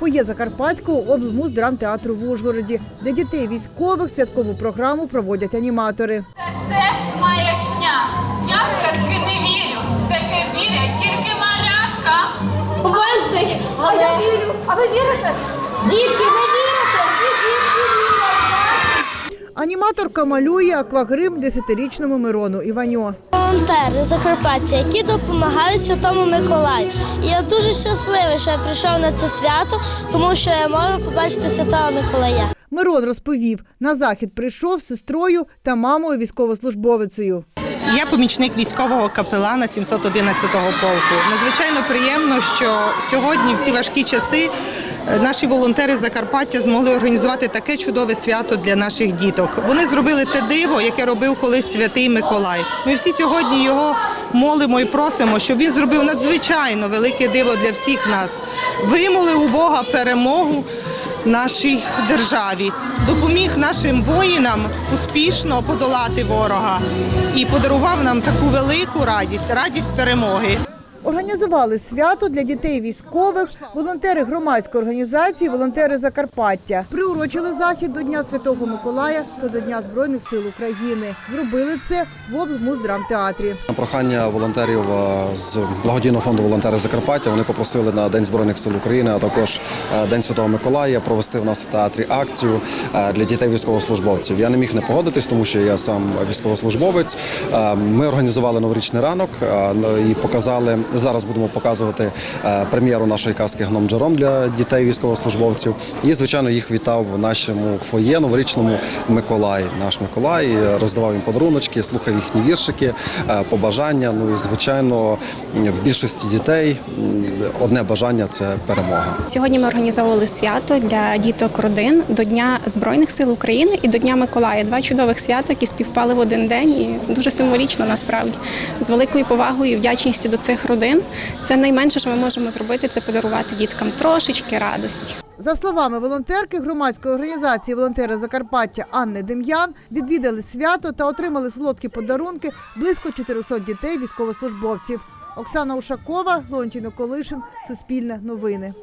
фоє Закарпатського облмуздрамтеатру в Ужгороді, де дітей військових святкову програму проводять аніматори. Це маячня. Я в казки не вірю. В таке вірять тільки малятка. Венздей, а я вірю. А ви вірите? Дітки, ви вірите? Ви дітки бачиш? Аніматорка малює аквагрим 10-річному Мирону Іваньо. волонтери Закарпаття, які допомагають Святому Миколаю. І я дуже щасливий, що я прийшов на це свято, тому що я можу побачити Святого Миколая. Мирон розповів, на захід прийшов з сестрою та мамою військовослужбовицею. Я помічник військового капелана 711-го полку. Надзвичайно приємно, що сьогодні, в ці важкі часи, наші волонтери Закарпаття змогли організувати таке чудове свято для наших діток. Вони зробили те диво, яке робив колись святий Миколай. Ми всі сьогодні його молимо і просимо, щоб він зробив надзвичайно велике диво для всіх нас. Вимолив у Бога перемогу нашій державі, допоміг нашим воїнам успішно подолати ворога і подарував нам таку велику радість радість перемоги. Організували свято для дітей військових, волонтери громадської організації, волонтери Закарпаття. Приурочили захід до Дня Святого Миколая та до Дня Збройних сил України. Зробили це в облмуздрамтеатрі. На прохання волонтерів е, з благодійного фонду волонтери Закарпаття вони попросили на День збройних сил України, а також е, День Святого Миколая провести в нас в театрі акцію е, для дітей військовослужбовців. Я не міг не погодитись, тому що я сам військовослужбовець. Ми організували новорічний ранок і показали зараз. Будемо показувати е, прем'єру нашої казки Гном Джером для дітей військовослужбовців. І звичайно їх вітав в нашому фоє новорічному Миколай. Наш Миколай е, роздавав їм подаруночки, слухав їхні віршики, е, побажання. Ну і звичайно, в більшості дітей одне бажання це перемога. Сьогодні ми організовували свято для діток родин до Дня Збройних сил України і до Дня Миколая. Два чудових свята, які співпали в один день, і дуже символічно насправді з великою повагою і вдячністю до цих родин. Це найменше, що ми можемо зробити, це подарувати діткам трошечки радості. За словами волонтерки громадської організації волонтери Закарпаття Анни Дем'ян, відвідали свято та отримали солодкі подарунки близько 400 дітей військовослужбовців. Оксана Ушакова, Леонтій Колишин, Суспільне новини.